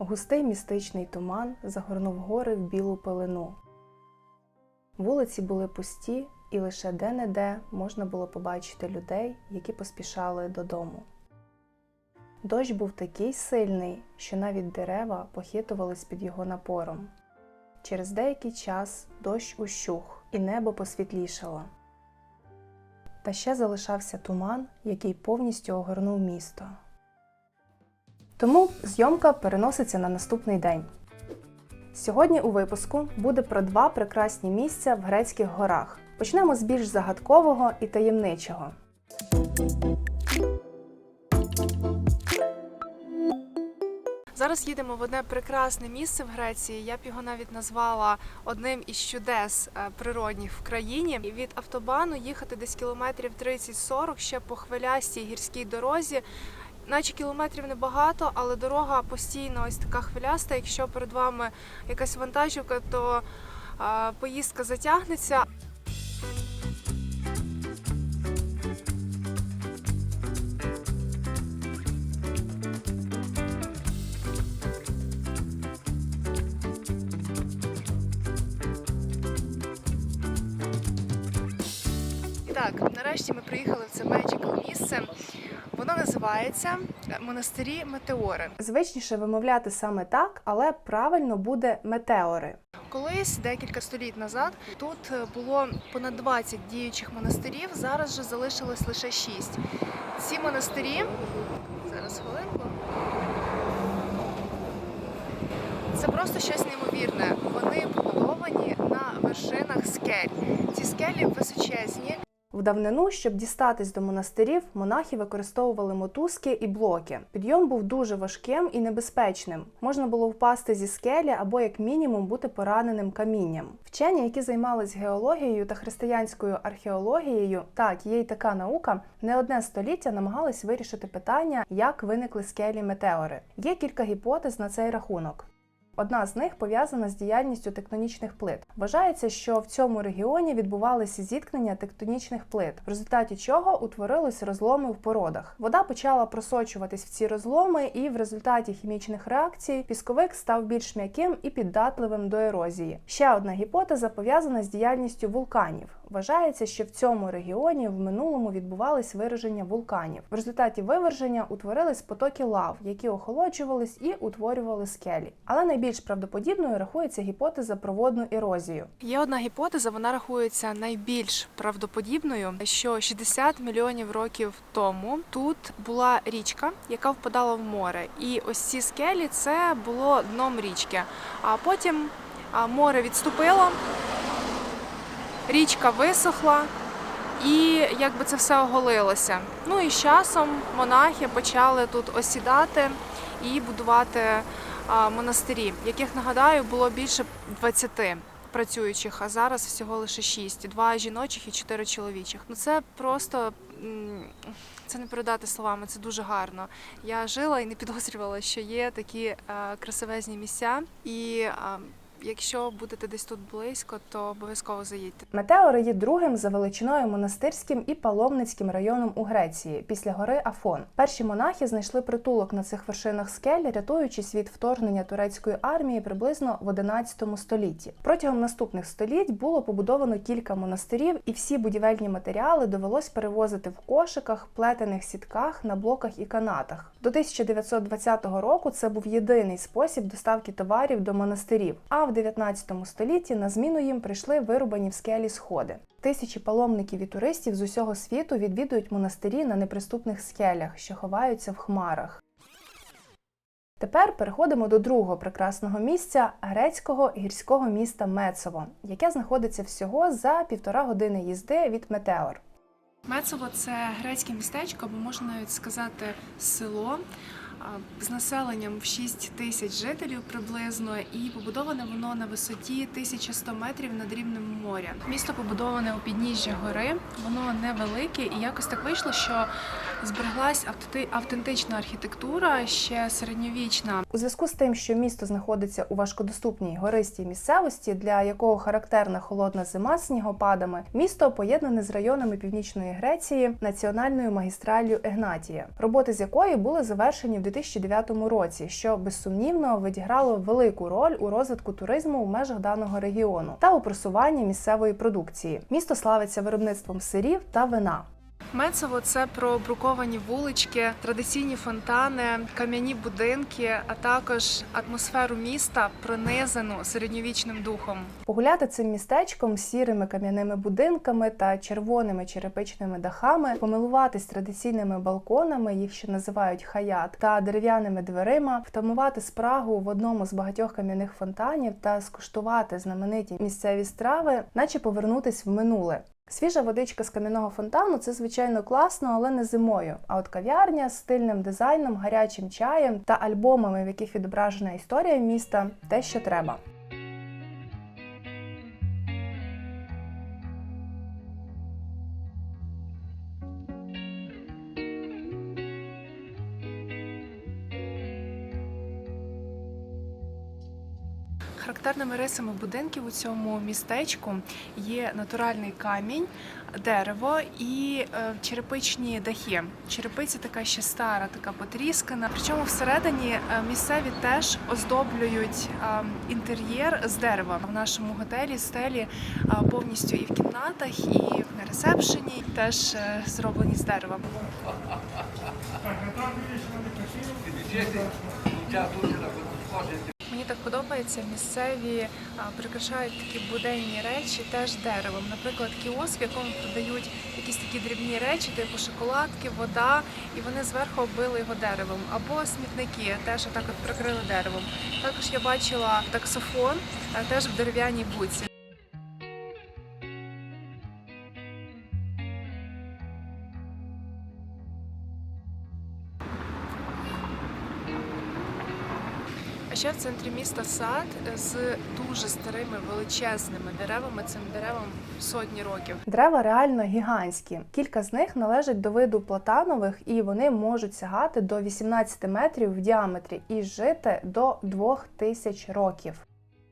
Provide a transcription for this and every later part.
Густий містичний туман загорнув гори в білу пелену. Вулиці були пусті, і лише де-не-де можна було побачити людей, які поспішали додому. Дощ був такий сильний, що навіть дерева похитувались під його напором. Через деякий час дощ ущух, і небо посвітлішало. Та ще залишався туман, який повністю огорнув місто. Тому зйомка переноситься на наступний день. Сьогодні у випуску буде про два прекрасні місця в грецьких горах. Почнемо з більш загадкового і таємничого. Зараз їдемо в одне прекрасне місце в Греції. Я б його навіть назвала одним із чудес е, природних в країні. І від автобану їхати десь кілометрів 30-40 ще по хвилястій гірській дорозі. Наче кілометрів небагато, але дорога постійно ось така хвиляста. Якщо перед вами якась вантажівка, то поїздка затягнеться. Нарешті ми приїхали в це Magical місце. Воно називається монастирі Метеори. Звичніше вимовляти саме так, але правильно буде метеори. Колись декілька століть назад тут е, було понад 20 діючих монастирів. Зараз же залишилось лише 6. Ці монастирі зараз хвилинку. Це просто щось неймовірне. Вони побудовані на вершинах скель. Ці скелі височезні. В давнину, щоб дістатись до монастирів, монахи використовували мотузки і блоки. Підйом був дуже важким і небезпечним. Можна було впасти зі скелі або, як мінімум, бути пораненим камінням. Вчені, які займались геологією та християнською археологією, так є й така наука, не одне століття намагались вирішити питання, як виникли скелі метеори. Є кілька гіпотез на цей рахунок. Одна з них пов'язана з діяльністю тектонічних плит. Вважається, що в цьому регіоні відбувалися зіткнення тектонічних плит, в результаті чого утворились розломи в породах. Вода почала просочуватись в ці розломи, і в результаті хімічних реакцій пісковик став більш м'яким і піддатливим до ерозії. Ще одна гіпотеза пов'язана з діяльністю вулканів. Вважається, що в цьому регіоні в минулому відбувались вираження вулканів. В результаті виверження утворились потоки лав, які охолоджувались і утворювали скелі. Але найбільш правдоподібною рахується гіпотеза про водну ерозію. Є одна гіпотеза, вона рахується найбільш правдоподібною, що 60 мільйонів років тому тут була річка, яка впадала в море, і ось ці скелі це було дном річки. А потім море відступило, річка висохла. І якби це все оголилося. Ну і з часом монахи почали тут осідати і будувати монастирі, яких нагадаю було більше 20 працюючих, а зараз всього лише 6. два жіночих і чотири чоловічих. Ну це просто це не передати словами, це дуже гарно. Я жила і не підозрювала, що є такі е, красивезні місця. І якщо будете десь тут близько, то обов'язково заїдьте. Метеори є другим за величиною монастирським і паломницьким районом у Греції після гори Афон. Перші монахи знайшли притулок на цих вершинах скель, рятуючись від вторгнення турецької армії приблизно в 11 столітті. Протягом наступних століть було побудовано кілька монастирів, і всі будівельні матеріали довелось перевозити в кошиках, плетених сітках, на блоках і канатах. До 1920 року це був єдиний спосіб доставки товарів до монастирів. А в 19 столітті на зміну їм прийшли вирубані в скелі сходи. Тисячі паломників і туристів з усього світу відвідують монастирі на неприступних скелях, що ховаються в хмарах. Тепер переходимо до другого прекрасного місця грецького гірського міста Мецово, яке знаходиться всього за півтора години їзди від Метеор. Мецово це грецьке містечко, або можна навіть сказати село з населенням в 6 тисяч жителів приблизно, і побудоване воно на висоті 1100 метрів над рівнем моря. Місто побудоване у підніжжі гори, воно невелике, і якось так вийшло, що збереглась автентична архітектура, ще середньовічна. У зв'язку з тим, що місто знаходиться у важкодоступній гористій місцевості, для якого характерна холодна зима з снігопадами, місто поєднане з районами північної Греції національною магістраллю Егнатія, роботи з якої були завершені в 2009 році, що безсумнівно відіграло велику роль у розвитку туризму в межах даного регіону та у просуванні місцевої продукції. Місто славиться виробництвом сирів та вина. Мецово це про бруковані вулички, традиційні фонтани, кам'яні будинки, а також атмосферу міста, пронизану середньовічним духом. Погуляти цим містечком сірими кам'яними будинками та червоними черепичними дахами, помилуватись традиційними балконами, їх ще називають хаят, та дерев'яними дверима, втамувати спрагу в одному з багатьох кам'яних фонтанів та скуштувати знамениті місцеві страви, наче повернутись в минуле. Свіжа водичка з кам'яного фонтану це звичайно класно, але не зимою. А от кав'ярня з стильним дизайном, гарячим чаєм та альбомами, в яких відображена історія міста, те, що треба. Характерними рисами будинків у цьому містечку є натуральний камінь, дерево і е, черепичні дахи. Черепиця така ще стара, така потріскана. Причому всередині е, місцеві теж оздоблюють е, інтер'єр з дерева. В нашому готелі стелі повністю і в кімнатах, і на ресепшені теж зроблені з дерева. Мені так подобається, місцеві прикрашають такі буденні речі теж деревом. Наприклад, кіоск, в якому продають якісь такі дрібні речі, типу шоколадки, вода, і вони зверху оббили його деревом. Або смітники теж отак от прикрили деревом. Також я бачила таксофон теж в дерев'яній буці. Ще в центрі міста сад з дуже старими величезними деревами. Цим деревам сотні років. Дерева реально гігантські. Кілька з них належать до виду платанових, і вони можуть сягати до 18 метрів в діаметрі і жити до 2000 років.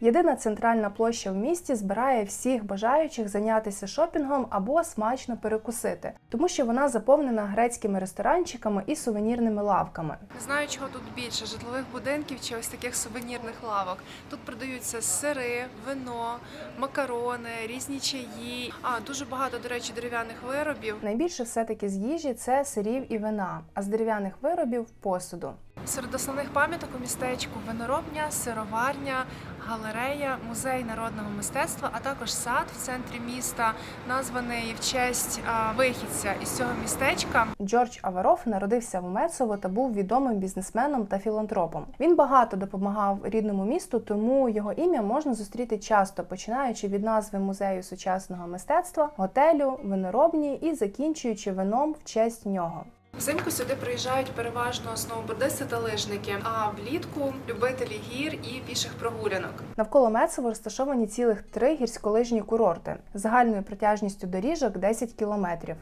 Єдина центральна площа в місті збирає всіх бажаючих зайнятися шопінгом або смачно перекусити, тому що вона заповнена грецькими ресторанчиками і сувенірними лавками. Не знаю, чого тут більше житлових будинків чи ось таких сувенірних лавок. Тут продаються сири, вино, макарони, різні чаї. А дуже багато, до речі, дерев'яних виробів. Найбільше все-таки з їжі це сирів і вина, а з дерев'яних виробів посуду. Серед основних пам'яток у містечку виноробня, сироварня, галерея, музей народного мистецтва, а також сад в центрі міста, названий в честь вихідця із цього містечка. Джордж Аваров народився в Мецово та був відомим бізнесменом та філантропом. Він багато допомагав рідному місту, тому його ім'я можна зустріти часто, починаючи від назви музею сучасного мистецтва, готелю, виноробні і закінчуючи вином в честь нього. Взимку сюди приїжджають переважно сноубордисти та лижники, а влітку любителі гір і піших прогулянок. Навколо Мецово розташовані цілих три гірськолижні курорти з загальною протяжністю доріжок 10 кілометрів.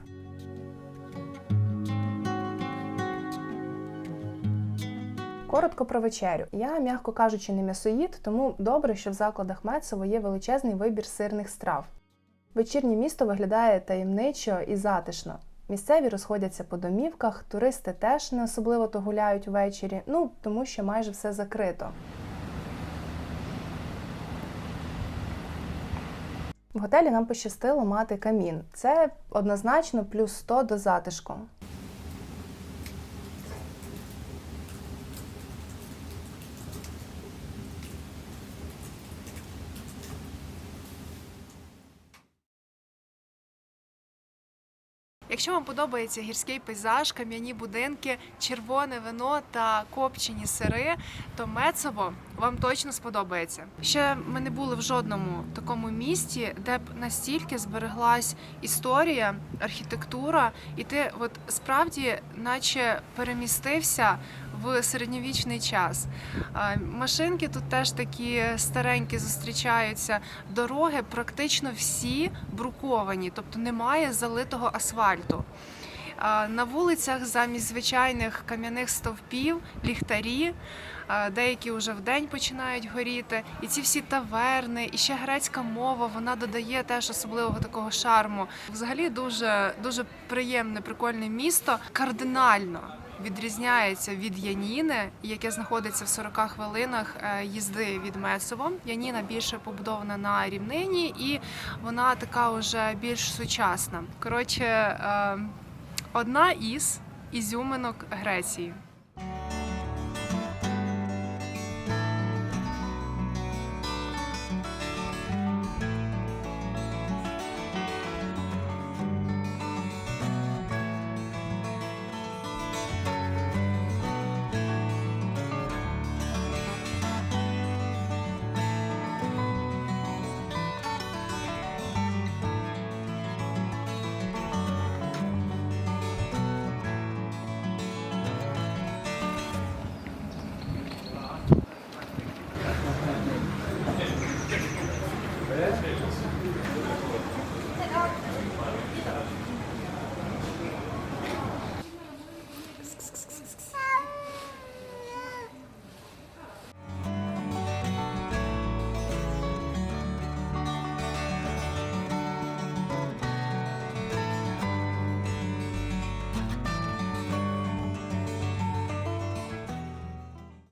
Коротко про вечерю. Я, м'яко кажучи, не м'ясоїд, тому добре, що в закладах Мецово є величезний вибір сирних страв. Вечірнє місто виглядає таємничо і затишно. Місцеві розходяться по домівках, туристи теж не особливо то гуляють ввечері, ну тому що майже все закрито. В готелі нам пощастило мати камін. Це однозначно плюс 100 до затишку. Якщо вам подобається гірський пейзаж, кам'яні будинки, червоне вино та копчені сири, то Мецово вам точно сподобається. Ще ми не були в жодному такому місті, де б настільки збереглась історія, архітектура, і ти от справді, наче перемістився в середньовічний час. Машинки тут теж такі старенькі зустрічаються. Дороги практично всі бруковані, тобто немає залитого асфальту. На вулицях замість звичайних кам'яних стовпів ліхтарі. Деякі вже вдень починають горіти, і ці всі таверни, і ще грецька мова, вона додає теж особливого такого шарму. Взагалі дуже дуже приємне, прикольне місто. Кардинально відрізняється від Яніни, яке знаходиться в 40 хвилинах е, їзди від Месово. Яніна більше побудована на рівнині, і вона така вже більш сучасна. Коротше, е, одна із ізюминок Греції.